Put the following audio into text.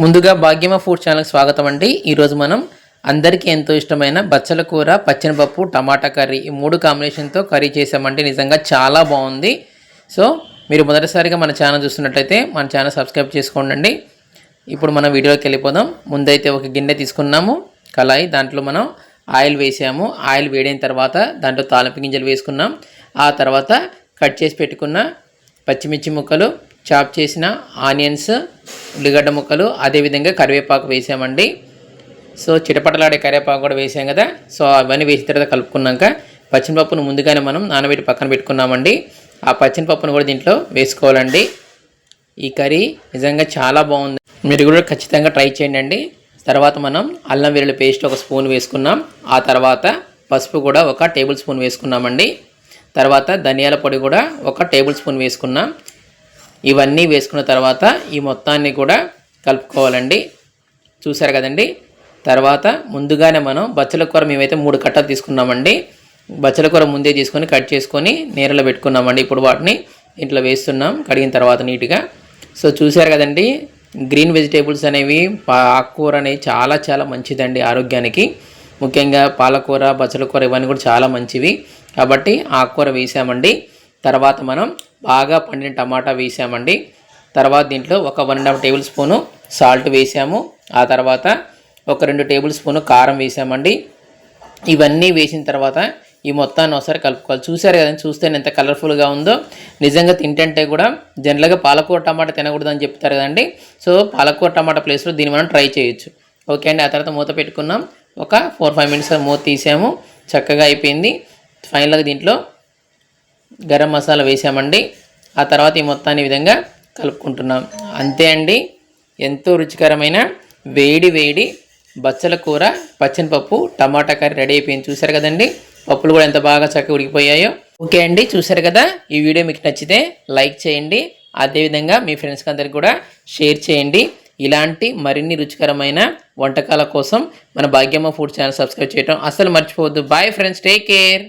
ముందుగా భాగ్యమ ఫుడ్ ఛానల్కి స్వాగతం అండి. ఈరోజు మనం అందరికీ ఎంతో ఇష్టమైన బచ్చల కూర పచ్చనిపప్పు టమాటా కర్రీ ఈ మూడు కాంబినేషన్తో కర్రీ చేసామంటే నిజంగా చాలా బాగుంది. సో మీరు మొదటిసారిగా మన ఛానల్ చూస్తున్నట్లయితే మన ఛానల్ సబ్స్క్రైబ్ చేసుకోండి ఇప్పుడు మనం వీడియోకి వెళ్ళిపోదాం. ముందైతే ఒక గిన్నె తీసుకున్నాము. కళాయి దాంట్లో మనం ఆయిల్ వేసాము. ఆయిల్ వేడైన తర్వాత దాంట్లో తాలింపు గింజలు వేసుకున్నాం. ఆ తర్వాత కట్ చేసి పెట్టుకున్న పచ్చిమిర్చి ముక్కలు చాప్ చేసిన ఆనియన్స్ ఉల్లిగడ్డ ముక్కలు అదేవిధంగా కరివేపాకు వేసామండి. సో చిటపటలాడే కరివేపాకు కూడా వేసాం కదా. సో అవన్నీ వేసిన తర్వాత కలుపుకున్నాక పచ్చిమిరపప్పును ముందుగానే మనం నానబెట్టి పక్కన పెట్టుకున్నామండి. ఆ పచ్చిమిరపప్పును కూడా దీంట్లో వేసుకోవాలండి. ఈ కర్రీ నిజంగా చాలా బాగుంది. మీరు కూడా ఖచ్చితంగా ట్రై చేయండి తర్వాత మనం అల్లం వెల్లుల్లి పేస్ట్ ఒక స్పూన్ వేసుకున్నాం. ఆ తర్వాత పసుపు కూడా ఒక టేబుల్ స్పూన్ వేసుకున్నామండి. తర్వాత ధనియాల పొడి కూడా ఒక టేబుల్ స్పూన్ వేసుకున్నాం. ఇవన్నీ వేసుకున్న తర్వాత ఈ మొత్తాన్ని కూడా కలుపుకోవాలండి. చూసారు కదండి? తర్వాత ముందుగానే మనం బచ్చల కూర మేమైతే మూడు కట్టలు తీసుకున్నామండి. బచ్చల కూర ముందే తీసుకొని కట్ చేసుకొని నీరలో పెట్టుకున్నామండి. ఇప్పుడు వాటిని ఇంట్లో వేస్తున్నాం కడిగిన తర్వాత నీట్గా. సో చూసారు కదండి? గ్రీన్ వెజిటేబుల్స్ అనేవి ఆకుకూర అనేవి చాలా చాలా మంచిదండి ఆరోగ్యానికి. ముఖ్యంగా పాలకూర బచ్చల కూర ఇవన్నీ కూడా చాలా మంచివి. కాబట్టి ఆకుకూర వేసామండి. తర్వాత మనం బాగా పండిన టమాటా వేసామండి. తర్వాత దీంట్లో ఒక one and half tablespoon salt వేసాము. ఆ తర్వాత ఒక రెండు టేబుల్ స్పూను కారం వేసామండి. ఇవన్నీ వేసిన తర్వాత ఈ మొత్తాన్ని ఒకసారి కలుపుకోవాలి. చూసారు కదండి చూస్తే ఎంత కలర్ఫుల్గా ఉందో. నిజంగా తింటంటే కూడా జనరల్గా పాలకూర టమాటా తినకూడదని చెప్తారు కదండి. సో పాలకూర టమాటా ప్లేస్లో దీన్ని మనం ట్రై చేయొచ్చు. ఓకే అండి ఆ తర్వాత మూత పెట్టుకున్నాం. ఒక ఫోర్ ఫైవ్ మినిట్స్ మూత తీసాము. చక్కగా అయిపోయింది. ఫైనల్గా దీంట్లో గరం మసాలా వేసామండి. ఆ తర్వాత ఈ మొత్తాన్ని విధంగా కలుపుకుంటున్నాం. అంతే అండి. ఎంతో రుచికరమైన వేడి వేడి బచ్చల కూర పచ్చనిపప్పు టమాటా కర్రీ రెడీ అయిపోయింది. చూసారు కదండి? పప్పులు కూడా ఎంత బాగా చక్కగా ఉడికిపోయాయో. ఓకే అండి చూసారు కదా? ఈ వీడియో మీకు నచ్చితే లైక్ చేయండి. అదేవిధంగా మీ ఫ్రెండ్స్కి అందరికి కూడా షేర్ చేయండి. ఇలాంటి మరిన్ని రుచికరమైన వంటకాల కోసం మన భాగ్యమ్మ ఫుడ్ ఛానల్ సబ్స్క్రైబ్ చేయడం అస్సలు మర్చిపోవద్దు. Bye friends take care